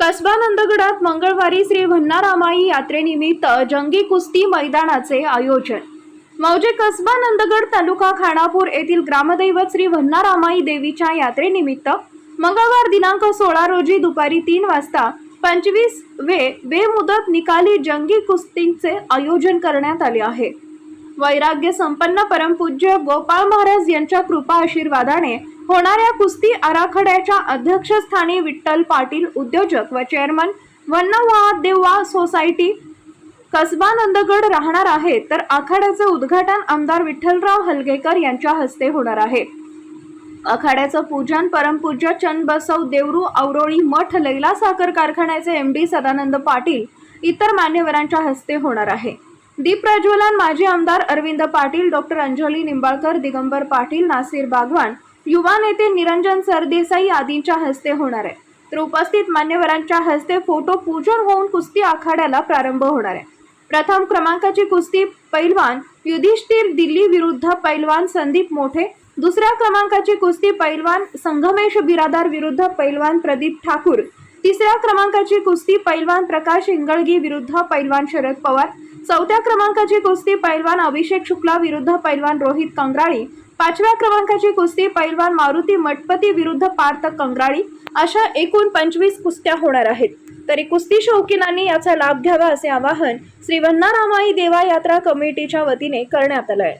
कसबा नंदगडात मंगळवारी श्री भन्नारामाई यात्रेनिमित्त जंगी कुस्ती मैदानाचे आयोजन. मौजे कसबा नंदगड तालुका खानापूर येथील ग्रामदैवत श्री भन्नारामाई देवीच्या यात्रेनिमित्त मंगळवार दिनांक सोळा रोजी दुपारी तीन वाजता पंचवीस वे बेमुदत निकाली जंगी कुस्तींचे आयोजन करण्यात आले आहे. वैराग्य संपन्न परमपूज्य गोपाळ महाराज यांच्या कृपा आशीर्वादाने होणाऱ्या कुस्ती आराखड्याच्या अध्यक्षस्थानी विठ्ठल पाटील उद्योजक व चेअरमन वन्नवादेवा सोसायटी कसबा नंदगड राहणार आहे. तर आखाड्याचे उद्घाटन आमदार विठ्ठलराव हलगेकर यांच्या हस्ते होणार आहे. आखाड्याचं पूजन परमपूज्य चंदबसव देवरू औरोळी मठ लैला साखर कारखान्याचे एम डी सदानंद पाटील इतर मान्यवरांच्या हस्ते होणार आहे. दीप प्रज्वलन माजी आमदार अरविंद पाटील डॉक्टर अंजली निंबाळकर दिगंबर पाटील नासिर बागवान युवा नेते निरंजन सरदेसाई आदींच्या हस्ते होणार आहे. तर उपस्थित मान्यवरांच्या हस्ते फोटो पूजन होऊन कुस्ती आखाड्याला प्रारंभ होणार आहे. प्रथम क्रमांकाची कुस्ती पैलवान युधिष्ठिर दिल्ली विरुद्ध पैलवान संदीप मोठे. दुसऱ्या क्रमांकाची कुस्ती पैलवान संगमेश बिरादार विरुद्ध पैलवान प्रदीप ठाकूर. तिसऱ्या क्रमांकाची कुस्ती पैलवान प्रकाश इंगळगी विरुद्ध पैलवान शरद पवार. चौथ्या क्रमांकाची कुस्ती पैलवान अभिषेक शुक्ला विरुद्ध पैलवान रोहित कंगराळी. पाचव्या क्रमांकाची कुस्ती पैलवान मारुती मठपती विरुद्ध पार्थ कंगराळी. अशा एकूण पंचवीस कुस्त्या होणार आहेत. तरी कुस्ती शौकीनांनी याचा लाभ घ्यावा असे आवाहन श्री वन्नारामाई देवा यात्रा कमिटीच्या वतीने करण्यात आलं आहे